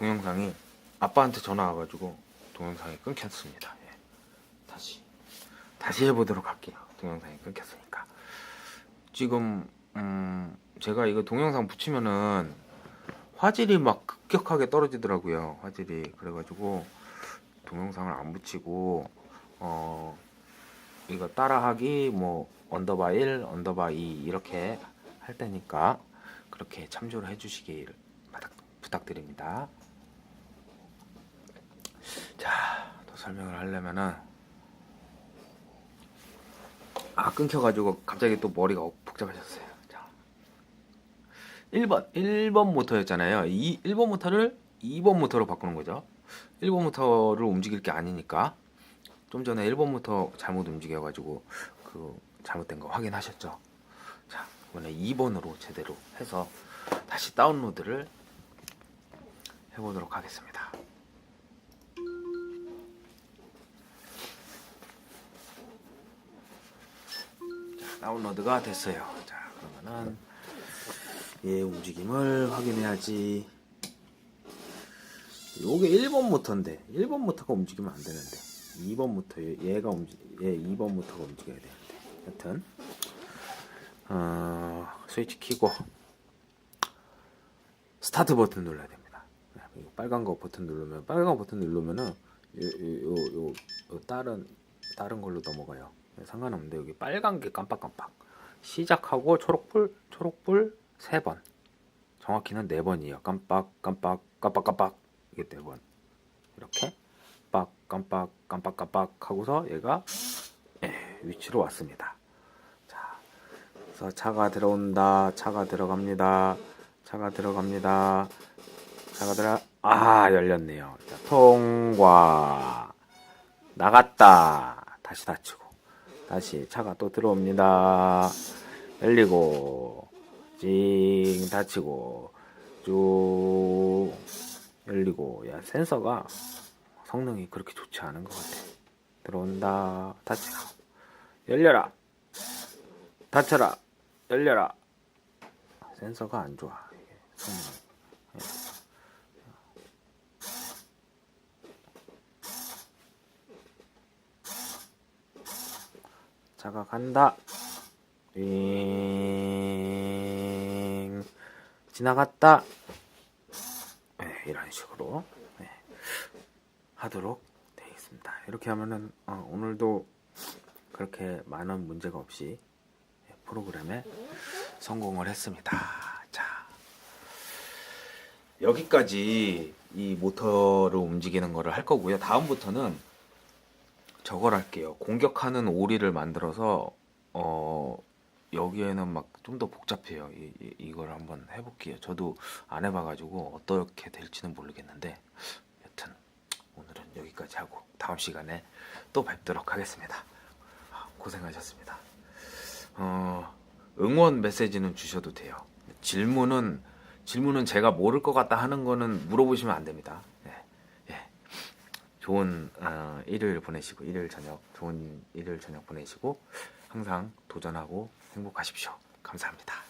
동영상이 아빠한테 전화 와가지고 동영상이 끊겼습니다. 예. 다시 다시 해보도록 할게요. 동영상이 끊겼으니까 지금 음, 제가 이거 동영상 붙이면은 화질이 막 급격하게 떨어지더라고요. 화질이 그래가지고 동영상을 안 붙이고 어 이거 따라하기 뭐 언더바 1, 언더바 2 이렇게 할 테니까 그렇게 참조를 해주시길 부탁, 부탁드립니다. 자, 또 설명을 하려면은 아 끊겨가지고 갑자기 또 머리가 복잡해졌어요. 자, 1번 1번 모터였잖아요. 이 1번 모터를 2번 모터로 바꾸는 거죠. 1번 모터를 움직일 게 아니니까 좀 전에 1번 모터 잘못 움직여가지고 그 잘못된 거 확인하셨죠? 자 이번에 2번으로 제대로 해서 다시 다운로드를 해보도록 하겠습니다. 다운로드가 됐어요. 자 그러면은 얘 움직임을 확인해야지. 요게 1번 모터인데 1번 모터가 움직이면 안 되는데 2번 모터 얘 가 움직 얘 2번 모터가 움직여야 되는데 여튼 어, 스위치 키고 스타트 버튼 눌러야 됩니다. 네, 빨간 거 버튼 누르면 빨간 거 버튼 누르면은 요, 요, 요, 요, 요 다른 다른 걸로 넘어가요. 네, 상관없는데 여기 빨간 게 깜빡깜빡 시작하고 초록불 초록불 세 번 정확히는 네 번이에요. 깜빡 깜빡 깜빡 깜빡 이게 네 번. 이렇게 빡 깜빡 깜빡 깜빡 하고서 얘가 예, 위치로 왔습니다. 자, 그래서 차가 들어온다. 차가 들어갑니다. 차가 들어갑니다. 차가 들어 아 열렸네요. 자, 통과 나갔다. 다시 닫히고 다시 차가 또 들어옵니다. 열리고 찡 닫히고 쭉 열리고. 야 센서가 성능이 그렇게 좋지 않은 것 같아. 들어온다. 닫혀 열려라. 닫혀라. 열려라. 센서가 안 좋아. 성능 차가 간다 윙 지나갔다 네, 이런 식으로 네, 하도록 되어 있습니다. 이렇게 하면은 어, 오늘도 그렇게 많은 문제가 없이 네, 프로그램에 성공을 했습니다. 자 여기까지 이 모터를 움직이는 거를 할 거고요. 다음부터는 저걸 할게요. 공격하는 오리를 만들어서 어 여기에는 막 좀 더 복잡해요. 이, 이, 이 걸 한번 해볼게요. 저도 안 해봐가지고 어떻게 될지는 모르겠는데 여튼 오늘은 여기까지 하고 다음 시간에 또 뵙도록 하겠습니다. 아, 고생하셨습니다. 어, 응원 메시지는 주셔도 돼요. 질문은 질문은 제가 모를 것 같다 하는 거는 물어보시면 안 됩니다. 좋은 어, 일요일 보내시고 일요일 저녁 좋은 일요일 저녁 보내시고 항상 도전하고 행복하십시오. 감사합니다.